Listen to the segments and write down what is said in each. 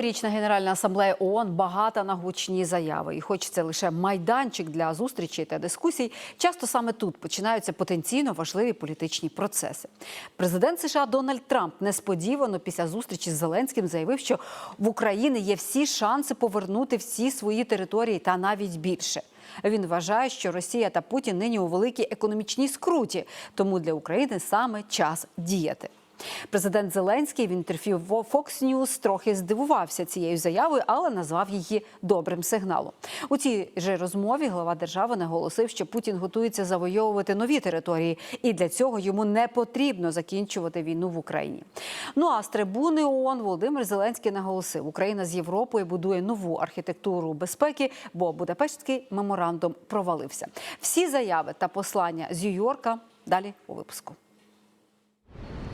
Річна Генеральна асамблея ООН багата на гучні заяви, і хоч це лише майданчик для зустрічей та дискусій, часто саме тут починаються потенційно важливі політичні процеси. Президент США Дональд Трамп несподівано після зустрічі з Зеленським заявив, що в Україні є всі шанси повернути всі свої території та навіть більше. Він вважає, що Росія та Путін нині у великій економічній скруті, тому для України саме час діяти. Президент Зеленський в інтерв'ю Fox News трохи здивувався цією заявою, але назвав її добрим сигналом. У цій же розмові глава держави наголосив, що Путін готується завойовувати нові території, і для цього йому не потрібно закінчувати війну в Україні. Ну а з трибуни ООН Володимир Зеленський наголосив, Україна з Європою будує нову архітектуру безпеки, бо Будапештський меморандум провалився. Всі заяви та послання з Нью-Йорка далі у випуску.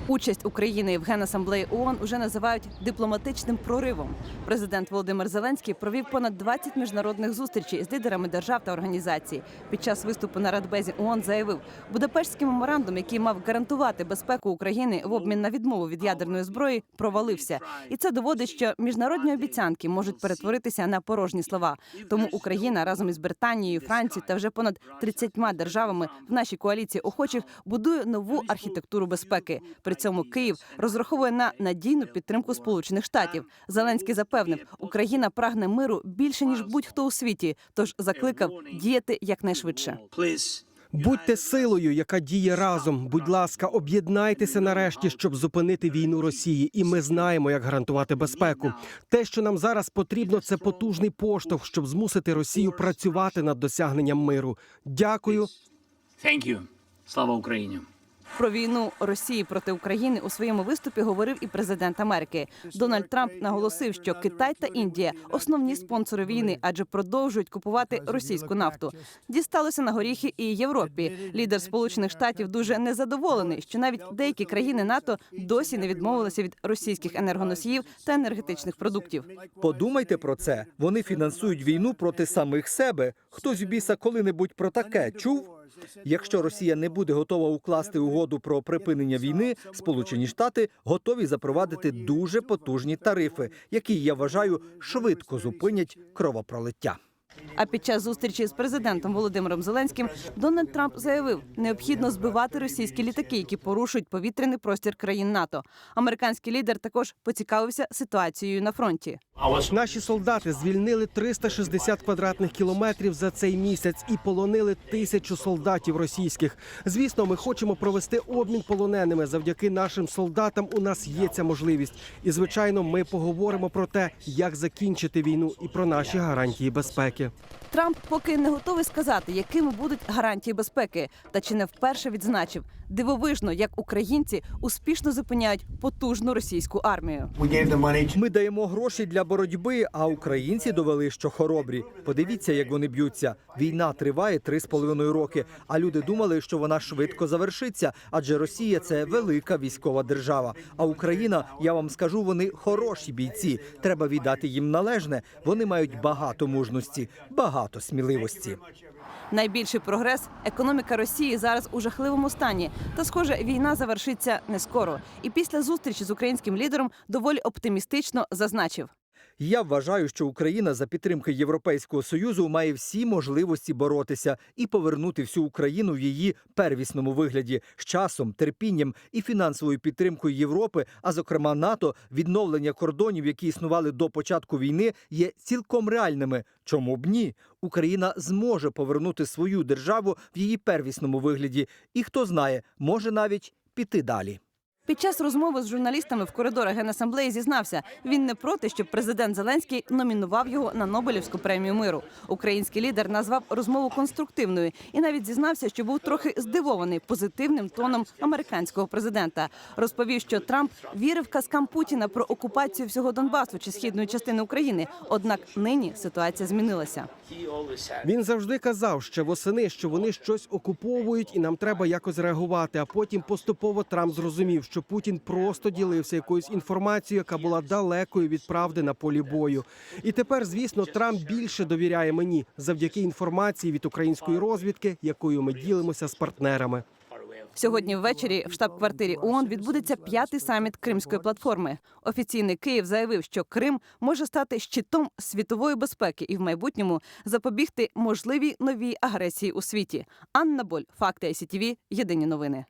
Участь України в Генасамблеї ООН уже називають дипломатичним проривом. Президент Володимир Зеленський провів понад 20 міжнародних зустрічей з лідерами держав та організацій. Під час виступу на Радбезі ООН заявив, Будапештський меморандум, який мав гарантувати безпеку України в обмін на відмову від ядерної зброї, провалився. І це доводить, що міжнародні обіцянки можуть перетворитися на порожні слова. Тому Україна разом із Британією, Францією та вже понад 30 державами в нашій коаліції охочих будує нову архітектуру безпеки. При цьому Київ розраховує на надійну підтримку Сполучених Штатів. Зеленський запевнив, Україна прагне миру більше ніж будь-хто у світі, тож закликав діяти якнайшвидше. Будьте силою, яка діє разом. Будь ласка, об'єднайтеся нарешті, щоб зупинити війну Росії. І ми знаємо, як гарантувати безпеку. Те, що нам зараз потрібно, це потужний поштовх, щоб змусити Росію працювати над досягненням миру. Дякую. Thank you. Слава Україні. Про війну Росії проти України у своєму виступі говорив і президент Америки. Дональд Трамп наголосив, що Китай та Індія основні спонсори війни, адже продовжують купувати російську нафту. Дісталося на горіхи і Європі. Лідер Сполучених Штатів дуже незадоволений, що навіть деякі країни НАТО досі не відмовилися від російських енергоносіїв та енергетичних продуктів. Подумайте про це. Вони фінансують війну проти самих себе. Хтось біса коли-небудь про таке чув? Якщо Росія не буде готова укласти угоду про припинення війни, Сполучені Штати готові запровадити дуже потужні тарифи, які я вважаю швидко зупинять кровопролиття. А під час зустрічі з президентом Володимиром Зеленським Дональд Трамп заявив, необхідно збивати російські літаки, які порушують повітряний простір країн НАТО. Американський лідер також поцікавився ситуацією на фронті. Наші солдати звільнили 360 квадратних кілометрів за цей місяць і полонили тисячу солдатів російських. Звісно, ми хочемо провести обмін полоненими. Завдяки нашим солдатам у нас є ця можливість. І звичайно, ми поговоримо про те, як закінчити війну і про наші гарантії безпеки. Трамп поки не готовий сказати, якими будуть гарантії безпеки, та чи не вперше відзначив дивовижно, як українці успішно зупиняють потужну російську армію. Ми даємо гроші для боротьби, а українці довели, що хоробрі. Подивіться, як вони б'ються. Війна триває три з половиною роки. А люди думали, що вона швидко завершиться, адже Росія це велика військова держава. А Україна, я вам скажу, вони хороші бійці. Треба віддати їм належне. Вони мають багато мужності, багато сміливості. Найбільший прогрес економіка Росії зараз у жахливому стані. Та, схоже, війна завершиться не скоро. І після зустрічі з українським лідером доволі оптимістично зазначив. Я вважаю, що Україна за підтримки Європейського союзу має всі можливості боротися і повернути всю Україну в її первісному вигляді з часом, терпінням і фінансовою підтримкою Європи, а зокрема НАТО, відновлення кордонів, які існували до початку війни, є цілком реальними. Чому б ні? Україна зможе повернути свою державу в її первісному вигляді, і хто знає, може навіть піти далі. Під час розмови з журналістами в коридорах Генасамблеї зізнався, він не проти, щоб президент Зеленський номінував його на Нобелівську премію миру. Український лідер назвав розмову конструктивною і навіть зізнався, що був трохи здивований позитивним тоном американського президента. Розповів, що Трамп вірив казкам Путіна про окупацію всього Донбасу чи східної частини України. Однак нині ситуація змінилася. Він завжди казав ще восени, що вони щось окуповують, і нам треба якось реагувати. А потім поступово Трамп зрозумів, що Путін просто ділився якоюсь інформацією, яка була далекою від правди на полі бою. І тепер, звісно, Трамп більше довіряє мені завдяки інформації від української розвідки, якою ми ділимося з партнерами. Сьогодні ввечері в штаб-квартирі ООН відбудеться п'ятий саміт Кримської платформи. Офіційний Київ заявив, що Крим може стати щитом світової безпеки і в майбутньому запобігти можливій новій агресії у світі. Анна Боль, факти ICTV, Єдині новини.